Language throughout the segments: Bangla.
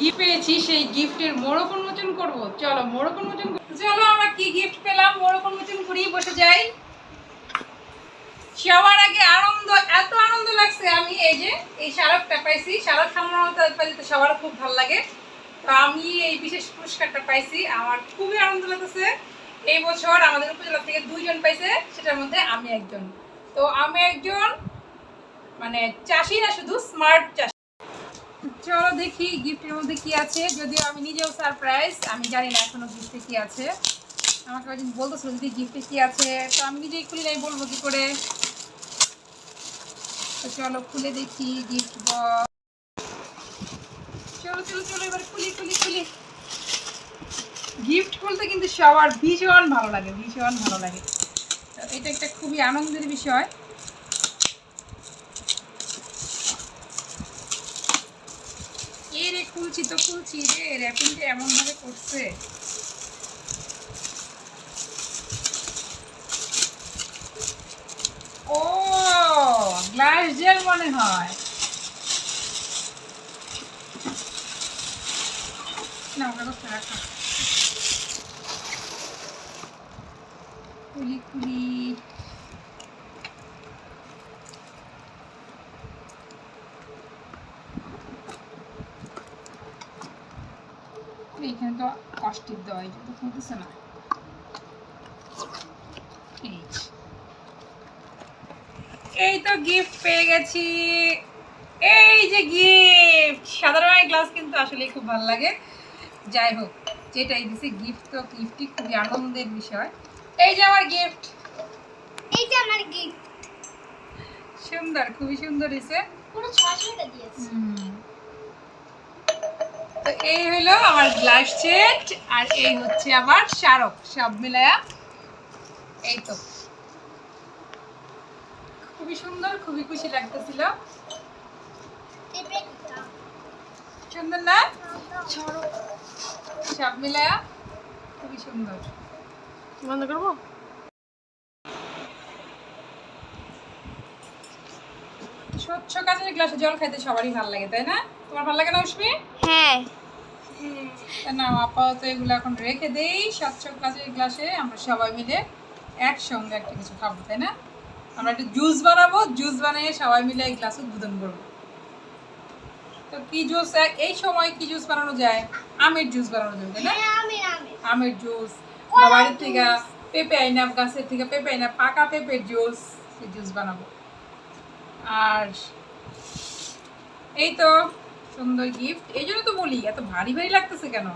কি পেয়েছি সেই গিফটের মোড়ক উন্মোচন করব? চলো, মোড়ক উন্মোচন চলো, আমরা কি গিফট পেলাম? মোড়ক উন্মোচন বসে যাই। আগে আনন্দ, এত আনন্দ লাগছে। আমি এই যে, এই পাইছি। পাইতে সবার খুব ভালো লাগে। তো আমি এই বিশেষ পুরস্কারটা পাইছি। আমার খুবই আনন্দ লাগতেছে। এই বছর আমাদের উপজেলা থেকে দুইজন পাইছে। সেটার মধ্যে আমি একজন। তো আমি একজন মানে চাষি না, শুধু স্মার্ট চাষি। চলো দেখি গিফটের মধ্যে কি আছে। যদিও আমি নিজেও সারপ্রাইজ আমি জানি না এখনও গিফটে কি আছে। আমাকে একদিন বলতেছিল যদি গিফটে কি আছে, তো আমি নিজেই খুলি নাই বলব কি করে। তো চলো খুলে দেখি গিফট বক্স চলো চলো চলো, এবার খুলি খুলি খুলি। গিফট খুলতে কিন্তু সবার ভীষণ ভালো লাগে, ভীষণ ভালো লাগে। এটা একটা খুবই আনন্দের বিষয় এ রে খুলছি তো, খুলছি রে র্যাপিংটা এমন ভাবে করছে। ও গ্লাস জেল মনে হয়। না কাগজটা রাখা খুলি খুলি। এখানে তো কষ্টের দেওয়া এই তো খুলতেছে না? এই তো গিফট পেয়ে গেছি। এই যে গিফট রঙের গ্লাস কিন্তু আসলে খুব ভালো লাগে। যাই হোক যেটাই দিছি গিফট তো গিফটই খুবই আনন্দের বিষয়। এই যে আমার গিফট এইটা আমার গিফট সুন্দর খুবই সুন্দর হয়েছে পুরো ছশো টাকা দিয়েছে তো এই হলো আমার গ্লাস সেট আর এই হচ্ছে আমার স্মারক সব মিলায়া। এই তো। খুবই সুন্দর খুবই খুশি লাগতেছিল। সুন্দর না? সব মিলায়া খুবই সুন্দর। বন্ধ করব? স্বচ্ছ কাচের গ্লাসে জল খাইতে সবারই ভালো লাগে তাই না? তোমার ভালো লাগে না উষ্মি হ্যাঁ। না আপাতত এগুলো এখন রেখে দেই। স্বচ্ছ কাচের গ্লাসে আমরা সবাই মিলে একসঙ্গে একটা কিছু খাব তাই না? আমরা একটা জুস বানাবো জুস বানিয়ে সবাই মিলে এই গ্লাস উদ্বোধন করব। তো কি জুস? এই সময় কি জুস বানানো যায়? আমের জুস বানানো যাবে তাই না? হ্যাঁ আমি আমি আমের জুস কলার বাড়ির থেকে পেঁপে আইনা গাছের থেকে পেঁপে আইনা পাকা পেঁপের জুস সেই জুস বানাবো। আর এই তো সুন্দর গিফট এই জন্য তো বলি এত ভারী ভারী লাগতেছে কেন?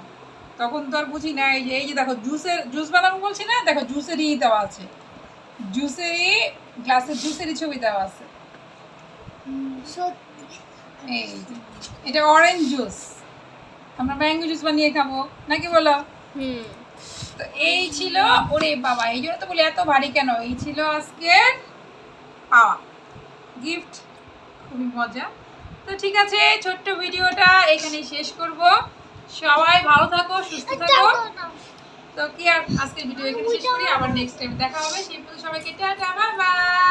তখন তো আর বুঝি না এই যে এই যে দেখো জুসের জুস বানাবো বলছি না দেখো জুসেরই দেওয়া আছে। জুসেরই গ্লাসের জুসেরই ছবি দেওয়া আছে। এই এটা অরেঞ্জ জুস আমরা ম্যাঙ্গো জুস বানিয়ে খাব নাকি বলো? হুম। তো এই ছিল ওরে বাবা এই জন্য তো বলি এত ভারী কেন? এই ছিল আজকের পাওয়া। গিফট খুবই মজা। তো ঠিক আছে ছোট্ট ভিডিওটা এখানেই শেষ করব। সবাই ভালো থাকো সুস্থ থাকো। তো কি আর আজকের ভিডিও এখানে শেষ করি? আবার নেক্সট টাইম দেখা হবে। সেই পর্যন্ত সবাইকে টাটা বাই বাই